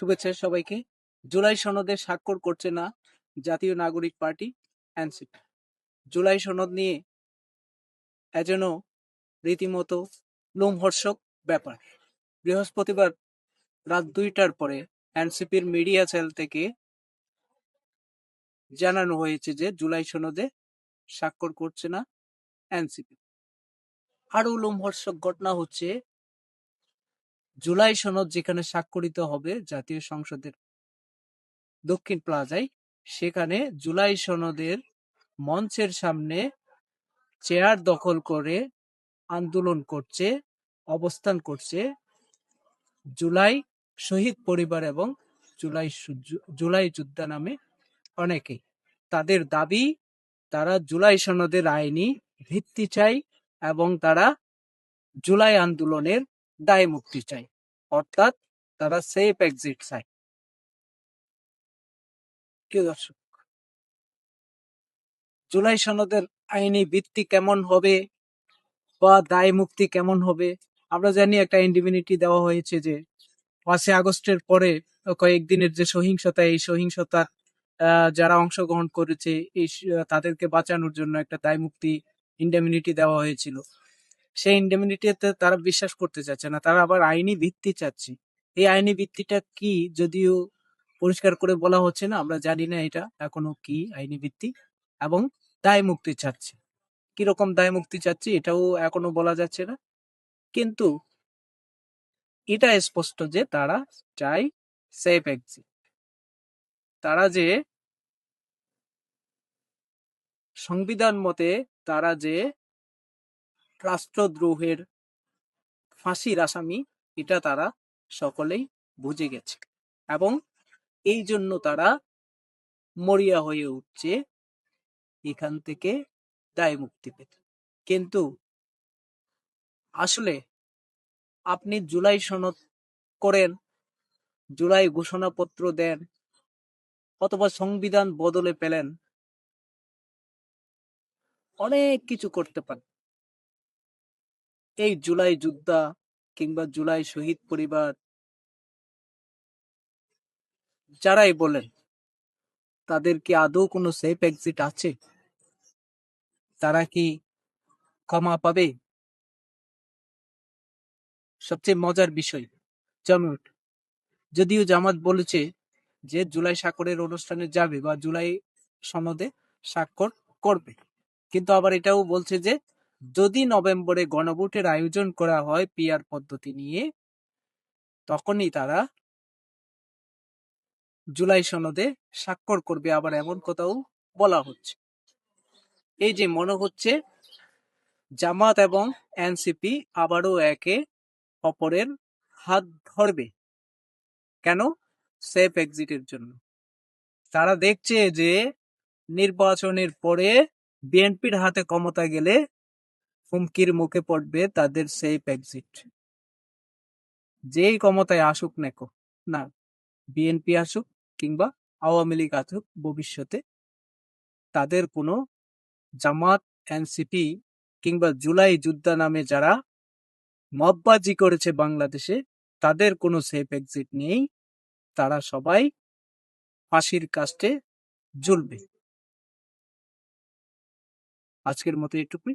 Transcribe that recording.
শুভেচ্ছা সবাইকে। জুলাই সনদে স্বাক্ষর করছে না জাতীয় নাগরিক পার্টি, এনসিপি। জুলাই সনদ নিয়ে এজন্য রীতিমতো লোমহর্ষক ব্যাপার। বৃহস্পতিবার রাত দুইটার পরে এনসিপির মিডিয়া সেল থেকে জানানো হয়েছে যে জুলাই সনদে স্বাক্ষর করছে না এনসিপি। আরও লোমহর্ষক ঘটনা হচ্ছে জুলাই সনদ যেখানে স্বাক্ষরিত হবে জাতীয় সংসদের দক্ষিণ প্লাজায়, সেখানে জুলাই সনদের মঞ্চের সামনে চেয়ার দখল করে আন্দোলন করছে, অবস্থান করছে জুলাই শহীদ পরিবার এবং জুলাই জুলাই যোদ্ধা নামে অনেকেই তাদের দাবি, তারা জুলাই সনদের আইনি ভিত্তি চাই এবং তারা জুলাই আন্দোলনের দায় মুক্তি চাই অর্থাৎ তারা সেফ এক্সিট চায়। জুলাই সনদের আইনি ভিত্তি কেমন হবে বা দায় মুক্তি কেমন হবে, আমরা জানি একটা ইন্ডিমিনিটি দেওয়া হয়েছে যে পাঁচই আগস্টের পরে কয়েকদিনের যে সহিংসতা, এই সহিংসতা যারা অংশগ্রহণ করেছে, এই তাদেরকে বাঁচানোর জন্য একটা দায় মুক্তি ইন্ডেমিনিটি দেওয়া হয়েছিল। সেই ইন্ডেমিনিটিতে তারা বিশ্বাস করতে চাচ্ছে না। তারা আবার আইনি ভিত্তি চাচ্ছে। এই আইনি ভিত্তিটা কি যদিও পরিষ্কার করে বলা হচ্ছে না, আমরা জানি না এটা এখনও কি আইনি ভিত্তি এবং দায় মুক্তি চাচ্ছে। কীরকম দায় মুক্তি চাচ্ছে এটাও এখনও বলা যাচ্ছে না। কিন্তু এটা স্পষ্ট যে তারা চায় সেফ এক্সিট তারা যে সংবিধান মতে তারা যে রাষ্ট্রদ্রোহের ফাঁসির আসামি, এটা তারা সকলেই বুঝে গেছে। এবং এই জন্য তারা মরিয়া হয়ে উঠছে, এখান থেকে দায় মুক্তি পেতে। কিন্তু আসলে আপনি জুলাই সনদ করেন, জুলাই ঘোষণাপত্র দেন, অথবা সংবিধান বদলে পেলেন, অনেক কিছু করতে পারেন। এই জুলাই যোদ্ধা কিংবা জুলাই শহীদ পরিবার যারাই বলেন, তাদের কি আদৌ কোনো সেফ এক্সিট আছে? তারা কি ক্ষমা পাবে? সবচেয়ে মজার বিষয় জমিউট যদিও জামাত বলেছে যে জুলাই স্বাক্ষরের অনুষ্ঠানে যাবে বা জুলাই সনদে স্বাক্ষর করবে। কিন্তু আবার এটাও বলছে যে যদি নভেম্বরে গণভোটের আয়োজন করা হয় পিআর পদ্ধতি নিয়ে, তখনই তারা জুলাই সনদে স্বাক্ষর করবে। আবার এমন কথাও বলা হচ্ছে। এই যে মনে হচ্ছে, জামাত এবং এনসিপি আবারও একে অপরের হাত ধরবে। কেন? সেফ এক্সিটের জন্য। তারা দেখছে যে নির্বাচনের পরে বিএনপির হাতে ক্ষমতা গেলে হুমকির মুখে পড়বে তাদের সেফ এক্সিট যেই ক্ষমতায় আসুক নেকো না বিএনপি আসুক কিংবা আওয়ামী লীগ আসুক, ভবিষ্যতে তাদের কোনো জামাত এনসিপি কিংবা জুলাই যোদ্ধা নামে যারা মববাজি করেছে বাংলাদেশে, তাদের কোনো সেফ এক্সিট নেই। তারা সবাই ফাঁসির কাস্টে ঝুলবে। আজকের মতো এটুকুই।